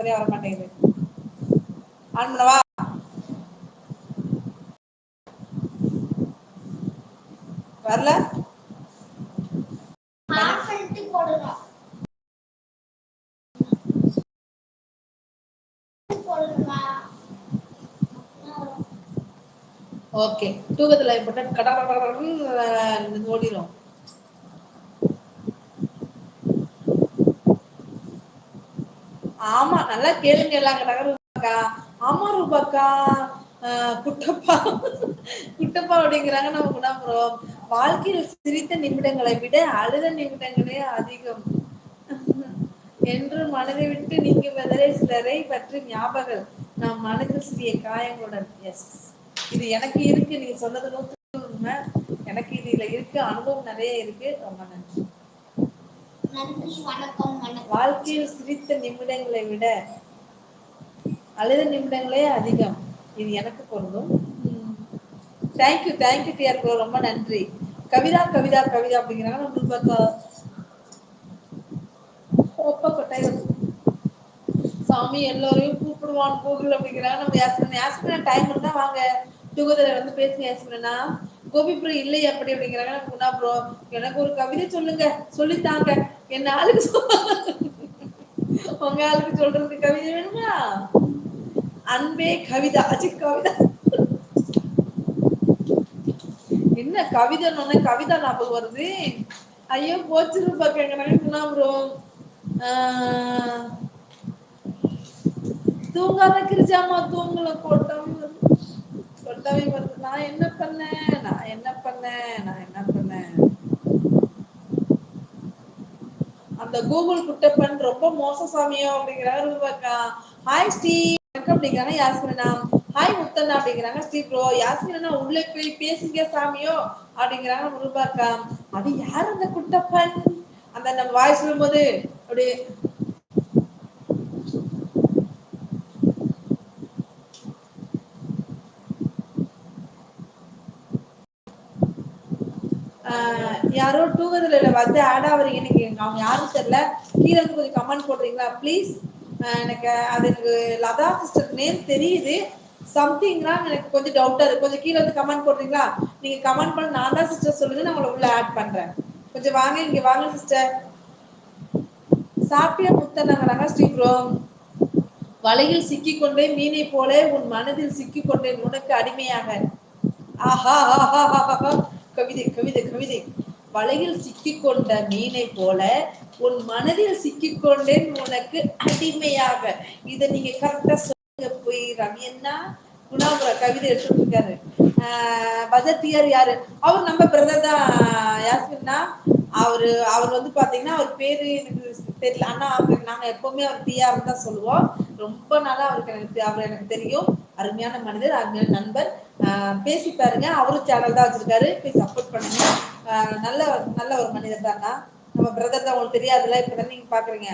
சரியா வர மாட்டேங்குது ஆன் பண்ணவா வரல? ஓகே தூக்கத்துல போட்டா கட கட ஆமா நல்லா கேளுங்க எல்லா கா ஆமா ரூபாக்கா. குட்டப்பா. குட்டப்பா அப்படிங்கிறாங்க நம்ம குணாபுரம் வாழ்க்கையில் சிரித்த நிமிடங்களை விட அழுத நிமிடங்களே அதிகம். என்று மனதை விட்டு நீங்க வெதரை சிலரை பற்றி ஞாபகம் நம் மனதில் சிறிய காயங்களுடன். எஸ் இது எனக்கு இருக்கு. நீங்க சொன்னது நூற்று நூறு எனக்கு இதுல இருக்கு. அனுபவம் நிறைய இருக்கு. ரொம்ப நன்றி. நன்றி வணக்கம் வணக்கம். வாழ்க்கையில் சிரித்த நிமிடங்களை விட அழுத நிமிடங்களே அதிகம். இது எனக்கு பொருந்தும். தேங்க்யூ தேங்க்யூ டியர் ப்ரோ ரொம்ப நன்றி. கவிதா கவிதா கவிதா அப்படிங்கிறாங்க. நம்ம பார்த்தா ஒப்ப கொட்டாய் சாமி எல்லோரையும் கூப்பிடுவான் கூகுள் அப்படிங்கிறாங்க. நம்ம யாஸ்மின் யாஸ்மினா டைம் இருந்தா வாங்க. தூகுதுல வந்து பேசுங்க யாஸ்மினா கோபி ப்ரோ இல்லை அப்படி அப்படிங்கிறாங்க குணா ப்ரோ எனக்கு ஒரு கவிதை சொல்லுங்க சொல்லித்தாங்க என்ன ஆளுக்கு உங்க ஆளுக்கு சொல்றது கவிதை வேணுமா? அன்பே கவிதா அச்சி கவிதா. என்ன கவிதைன்னோனே கவிதா ஞாபகம் வருது. ஐயோ போச்சு ரூபா குணா ப்ரோ தூங்காத கிரிஜாமா தூங்கல கோட்டம் வருது. கொட்டாவி வருது. நான் என்ன பண்ணே நான் என்ன பண்ணேன்? நான் என்ன பண்ணேன்? அந்த கூகுள் குட்டப்பன் ரொம்ப மோச சாமியோ அப்படிங்கிறாரு ரூபாக்கா. ஹாய் ஸ்டீ வணக்கம் அப்படிங்கிறாங்க யாஸ்மினா. ஹாய் முத்தண்ணா அப்படிங்கிறாங்க ஸ்ரீ ப்ரோ யாஸ்மினா உள்ளே போய் பேசுங்க சாமியோ அப்படிங்கிறாங்க ரூபாக்கா. அது யார் அந்த குட்டப்பன்? அந்த நம்ம வாய் சொல்லும் போது அப்படி யாரோ தூங்குதுல வந்து ஆட் ஆவறீங்க நீங்க அவங்க யாரும் தெரியல. கீழே இருந்து கொஞ்சம் கமெண்ட் போடுறீங்களா ப்ளீஸ் ஆ எனக்கு லதா சிஸ்டர் நேம் தெரியுது. சம்திங்னா எனக்கு கொஞ்சம் டவுட்டா இருக்கு. கொஞ்சம் கீழே வந்து கமெண்ட் போடுறீங்களா? நீங்க கமெண்ட் பண்ண நான் தான் சிஸ்டர் சொல்லுங்க நான் உங்களை உள்ள ஆட் பண்றேன். கொஞ்சம் வாங்க இங்க வாங்க சிஸ்டர் சாப்பியா முத்தண்ணங்றாங்க ஸ்ரீ வலையில் வலையில் சிக்கிக்கொண்டே மீனை போல உன் மனதில் சிக்கி கொண்டேன் உனக்கு அடிமையாக. ஆஹா ஆஹா ஆஹா. கவிதை கவிதை கவிதை. வலையில் சிக்கிக் கொண்ட மீனை போல உன் மனதில் சிக்கிக்கொண்டேன் உனக்கு அடிமையாக. இத நீங்க கரெக்டா சொல்லுங்க போய் ரவி அண்ணா. கவிதை எடுத்துட்டு இருக்காரு ஆ யாரு? அவர் நம்ம பிரதர் தான் யாஸ்மினா அவரு அவர் வந்து பாத்தீங்கன்னா அவர் பேரு எனக்கு தெரியல. ஆனா அவர் நாங்க எப்பவுமே அவர் டி தான் சொல்லுவோம். ரொம்ப நாளா அவருக்கு எனக்கு அவர் எனக்கு தெரியும். அருமையான மனிதர் அருமையான நண்பர். பேசி பாருங்க. அவரும் சேனல் தான் வச்சிருக்காரு. போய் சப்போர்ட் பண்ணுங்க. நல்ல நல்ல ஒரு மனிதர் தான்ண்ணா நம்ம பிரதர் தான் உங்களுக்கு தெரியாதுல்ல? இப்பதானே நீங்க பாக்குறீங்க.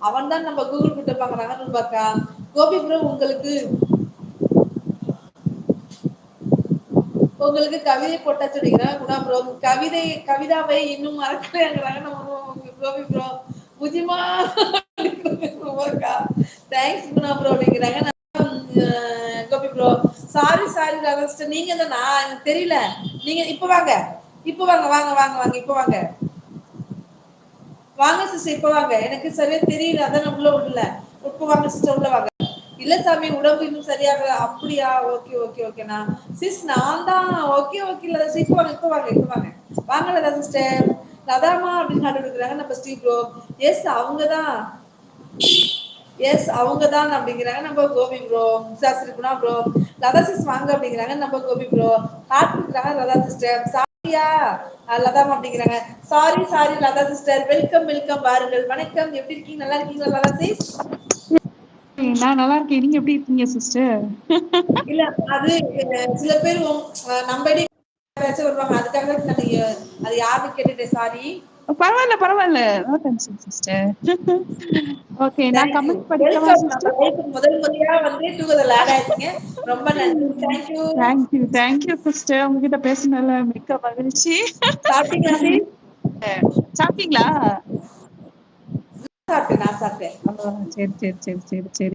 அவன் தான் நம்ம கூகுள் மீட்டை பாக்குறாங்கன்னு பாக்கா கோபி ப்ரோ உங்களுக்கு உங்களுக்கு கவிதை போட்டா சொல்லிக்கிறேன். குணா ப்ரோ கவிதை கவிதாவை இன்னும் மறக்கலங்கிறாங்க நம்ம Gopi bro முஜிமா. Thanks Guna bro அப்படிங்கிறாங்க. Gopi bro sorry sorry Radha நீங்க தானா எனக்கு தெரியல. நீங்க இப்ப வாங்க. இப்ப வாங்க வாங்க வாங்க வாங்க இப்ப வாங்க. வாங்க சிஸ்டர் இப்ப வாங்க. எனக்கு சரியா தெரியல அதான் உள்ள விடல. இப்ப வாங்க சிஸ்டர் உள்ள வாங்க. இல்ல சாமி உடம்பு இன்னும் சரியாகல. அப்படியா? ஓகே ஓகே ஓகேனா சிஸ் நான் தான் ஓகே ஓகே இப்ப வாங்க இப்ப வாங்க இப்ப வாங்க. வாங்க லதா சிஸ்டர் லதாமா அப்படின்னு நாட்டு கொடுக்குறாங்க நம்ம ஸ்ரீ ப்ரோ எஸ் அவங்கதான் எஸ் அவங்கதான் அப்டிங்கிறாங்க நம்ம Gopi bro sorry Guna bro Latha sis வாங்க அப்டிங்கிறாங்க நம்ம கோபி ப்ரோ ஹார்ட் குடுக்குறாங்க லதா சிஸ்டர் சாரியா லதாமா அப்டிங்கிறாங்க sorry sorry Latha sister welcome welcome வாருங்கள். வணக்கம். எப்டி இருக்கீங்க? நல்லா இருக்கீங்களா லதா சிஸ் நான் நல்லா இருக்கேன். நீங்க எப்டி இருக்கீங்க சிஸ்டர் இல்ல அது சில பேர் நம்ம வருவாங்க. அதுக்காக நீங்க அது யாருன்னு கேட்டுட்டேன்? Sorry no tension sister okay நான் கமெண்ட் படிக்கவா சிஸ்டர் முதல் முறையா வந்து டூகெதர்ல ஆட் ரொம்ப நன்றி. தேங்க்யூ தேங்க்யூ தேங்க்யூ சிஸ்டர் உங்ககிட்ட பேசுனதுல மிக்க மகிழ்ச்சி. சாப்பிட்டீங்களா சிஸ் சாப்ட்டீங்களா சாப்ட்டே நா சாப்ட்டே ஆ சேரி சேரி சேரி சேரி சேரி.